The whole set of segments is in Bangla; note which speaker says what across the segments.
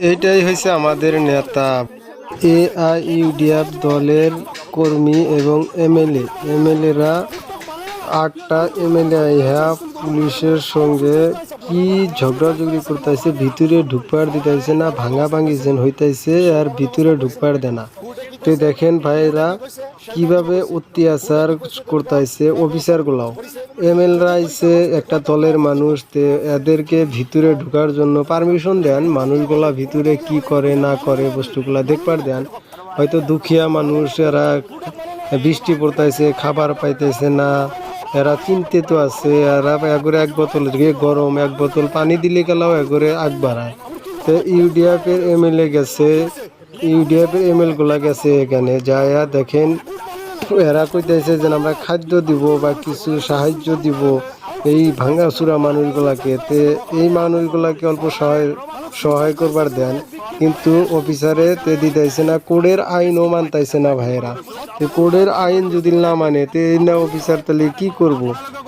Speaker 1: এইটাই হয়েছে আমাদের নেতা। এ এআইইউডিএফ দলের কর্মী এবং এমএলএ। এমএলএরা আটটা এমএলএ ইহা পুলিশের সঙ্গে কি ঝগড়াঝগড়ি করতেছে, ভিতরে ঢুকবার দিতেছে না ভাঙা ভাঙি যেন হইতেছে, আর ভিতরে ঢুকবার দেয় না তো দেখেন ভাইরা, কীভাবে অত্যাচার করতেছে অফিসার গুলাও এমএলরা আইসে একটা দলের মানুষ এদেরকে ভিতরে ঢুকার জন্য পারমিশন দেন, মানুষগুলা ভিতরে কি করে, না করে বস্তুগুলা দেখবার দেন। হয়তো দুখিয়া মানুষ, এরা বৃষ্টি পড়তেছে খাবার পাইতেছে না, এরা চিন্তিত আছে, এরা একবারে এক বোতল গরম, এক বোতল পানি দিলে গেলেও একবারে আগ বাড়ায়। তো ইউডিএফ এর এমএলএ গেছে ইউডিএফ এর এমএলগুলা গেছে এখানে। যায়া দেখেন, এরা কইতেছে যে আমরা খাদ্য দিব বা কিছু সাহায্য দিব এই ভাঙ্গাচুরা মানুষগুলাকে। তে এই মানুষগুলাকে অল্প সহায় সহায় করবার দেন। কিন্তু অফিসারে তে দিতেছে না, কোডের আইনও মানতাইছে না ভাইয়েরা। তো কোডের আইন যদি না মানে তে না অফিসার তাহলে কি করব?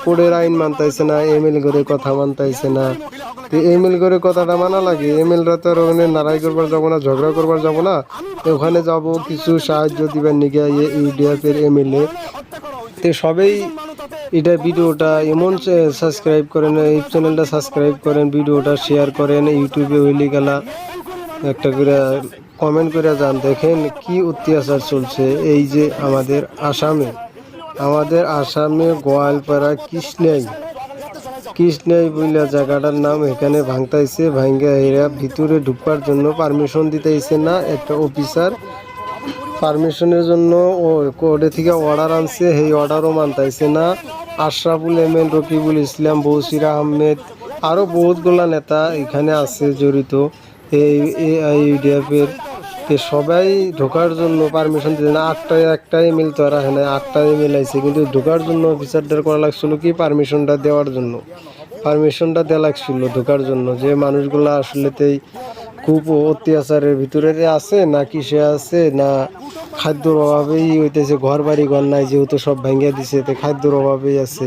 Speaker 1: কোডের আইন মানতাইছে না এমএল করে কথা মানতাইছে না। তো এমএল করে কথাটা মানা লাগে, এম এমএলরা তো আর ওখানে নারাই করবার যাব না, ঝগড়া করবার যাব না। তো ওখানে যাব, কিছু সাহায্য দিবার নিগে ইউডিএফ এর এমএলএ তো সবেই এটা ভিডিওটা এমন সাবস্ক্রাইব করেন, এই চ্যানেলটা সাবস্ক্রাইব করেন, ভিডিওটা শেয়ার করেন, ইউটিউবে হইলে গেলা। একটা করে কমেন্ট করে যান, দেখেন কি অত্যাচার চলছে। এই যে আমাদের আসামে আমাদের আসামে গোয়ালপাড়া কৃষ্ণাই কৃষ্ণাই বইলা জায়গাটার নাম এখানে ভাঙতাইছে ভাঙ্গা এরা ভিতরে ঢুকবার জন্য পারমিশন দিতেইছে না, একটা অফিসার পারমিশনের জন্য ও কোর্টে থেকে অর্ডার আনছে, সেই অর্ডারও মানতাইছে না। আশরাফুল এমএল রকিবুল ইসলাম, বৌসির আহমেদ আরও বহুতগুলা নেতা এখানে আছে জড়িত। এই এআইইউডিএফের তে সবাই ঢোকার জন্য পারমিশন দিতে না, আটটা, একটা এমএল তো আর আসে না আটটা এমএল আইছে, কিন্তু ঢোকার জন্য অফিসারদের করা লাগছিল কি পারমিশনটা দেওয়ার জন্য? পারমিশনটা দেওয়া লাগছিল ঢোকার জন্য, যে মানুষগুলা আসলেতেই খুব অত্যাচারের ভিতরে আছে, না কিসে আছে, না খাদ্যর অভাবেই হইতেছে ঘর বাড়ি ঘর নাই যেহেতু সব ভেঙে দিছে, তো খাদ্যর অভাবেই আছে।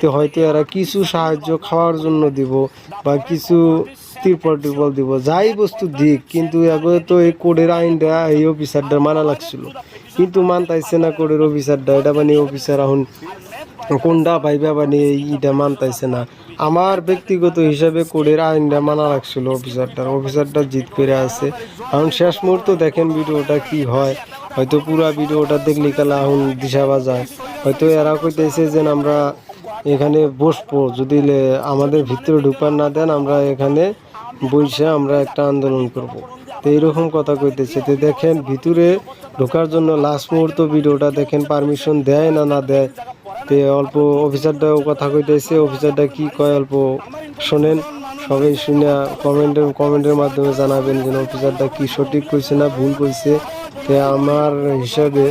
Speaker 1: তো হয়তো এরা কিছু সাহায্য খাওয়ার জন্য দিব বা কিছু ত্রিপল টিপল দিব, যাই বস্তু দিক, কিন্তু এগুলো তো এই কোডের আইনটা, এই অফিসারটা মানা লাগছিল। কিন্তু মানতাইছে না কোডের অফিসারটা, এটা মানে অফিসার এখন কোনটা ভাইবা মানে এইটা মানতাইছে না। আমার ব্যক্তিগত হিসাবে কোডের আইনটা মানা রাখছিল অফিসারটার, অফিসারটা জিত করে আছে। এখন শেষ মুহূর্ত দেখেন ভিডিওটা কি হয়। হয়তো পুরা ভিডিওটা দেখলে কালা এখন দিশা বাজায় হয়তো এরা কইতেছে যে আমরা এখানে বসবো, যদি আমাদের ভিতরে ঢুকার না দেন, আমরা এখানে বসে আমরা একটা আন্দোলন করব। তো এইরকম কথা কইতেছে। তো দেখেন, ভিতরে ঢোকার জন্য লাস্ট মুহূর্ত ভিডিওটা দেখেন পারমিশন দেয় না না দেয়। তে অল্প অফিসারটাও কথা কইতেছে। অফিসারটা কি কয় অল্প শোনেন। সবাই শুনে কমেন্টের কমেন্টের মাধ্যমে জানাবেন যে অফিসারটা কি সঠিক কইছে না ভুল কইছে। তে আমার হিসাবে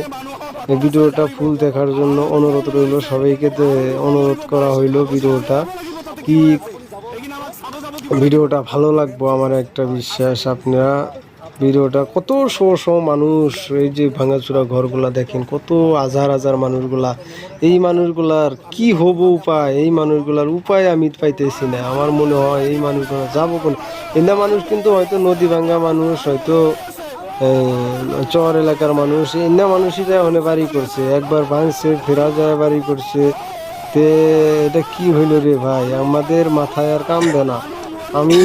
Speaker 1: ভিডিওটা ফুল দেখার জন্য অনুরোধ রইল। সবাইকে অনুরোধ করা হইল ভিডিওটা। কি ভিডিওটা ভালো লাগবো, আমার একটা বিশ্বাস। আপনারা ভিডিওটা কত শো শো মানুষ, এই যে ভাঙাচুরা ঘরগুলা দেখেন, কত হাজার হাজার মানুষগুলা। এই মানুষগুলার কি হব উপায়? এই মানুষগুলার উপায় আমি পাইতেছি না। আমার মনে হয় এই মানুষগুলো যাব কোন এন্দা মানুষ কিন্তু হয়তো নদী ভাঙ্গা মানুষ, হয়তো চর এলাকার মানুষ। এন্দা মানুষই যায় ওখানে বাড়ি করছে। একবার ভাঙছে, ফেরা যায়, বাড়ি করছে। তে, এটা কি হইল রে ভাই? আমাদের মাথায় আর কাম দেয় না। আমি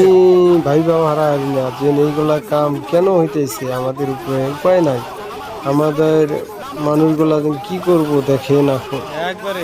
Speaker 1: ভাইবা বাবা হারা হারি না, যে এইগুলা কাম কেন হইতেছে আমাদের উপরে? উপায় নাই। আমাদের মানুষগুলা কি করব দেখে না
Speaker 2: একবারে।